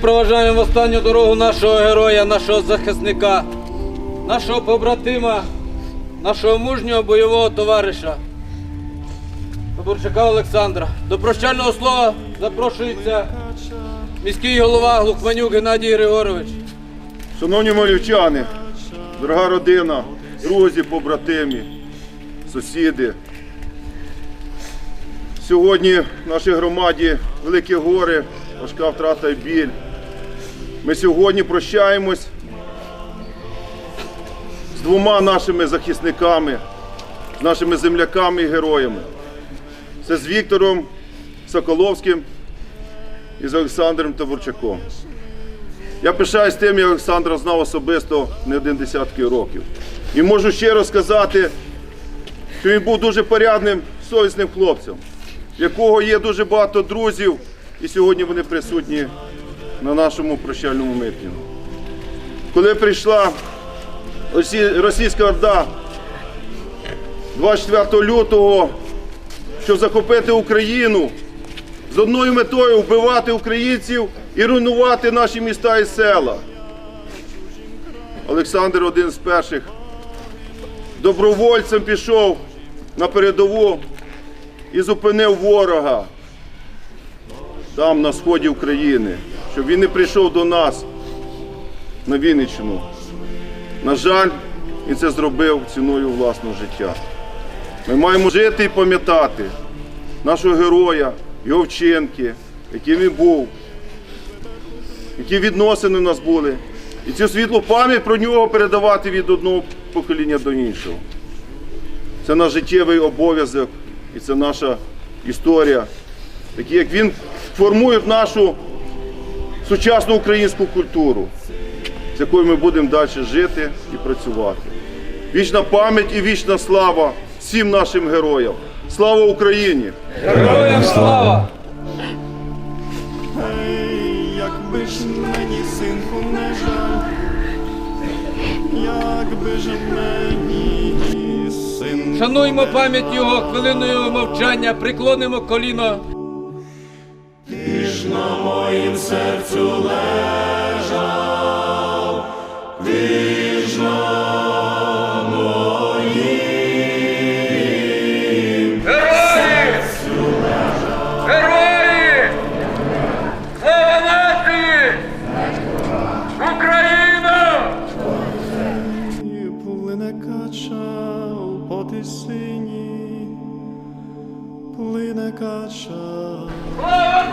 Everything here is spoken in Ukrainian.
Проважаємо останню дорогу нашого героя, нашого захисника, нашого побратима, нашого мужнього бойового товариша. Таборчака Олександра. До прощального слова запрошується міський голова Глухманюк Геннадій Григорович. Шановні малючани, дорога родина, друзі, побратимі, сусіди. Сьогодні в нашій громаді великі гори, важка втрата і біль. Ми сьогодні прощаємось з двома нашими захисниками, з нашими земляками і героями. Це з Віктором Соколовським і з Олександром Таборчаком. Я пишаюсь тим, я Олександра знав особисто не один десятки років. І можу щиро сказати, що він був дуже порядним, совісним хлопцем, в якого є дуже багато друзів, і сьогодні вони присутні на нашому прощальному митингу. Коли прийшла російська орда 24 лютого, щоб захопити Україну, з одною метою вбивати українців і руйнувати наші міста і села. Олександр один з перших добровольцем пішов на передову і зупинив ворога там, на сході України, щоб він не прийшов до нас на Вінниччину. На жаль, він це зробив ціною власного життя. Ми маємо жити і пам'ятати нашого героя, його вчинки, яким він був, які відносини в нас були. І цю світлу пам'ять про нього передавати від одного покоління до іншого. Це наш життєвий обов'язок і це наша історія. Такі як він формує нашу сучасну українську культуру, з якою ми будемо далі жити і працювати. Вічна пам'ять і вічна слава всім нашим героям. Слава Україні! Героям слава! Ей, якби ж мені синку не жаль, якби ж мені син. Шануймо пам'ять його хвилиною мовчання, приклонимо коліно. Ти ж на моїм серцю лежав. Ти caixa. Vai,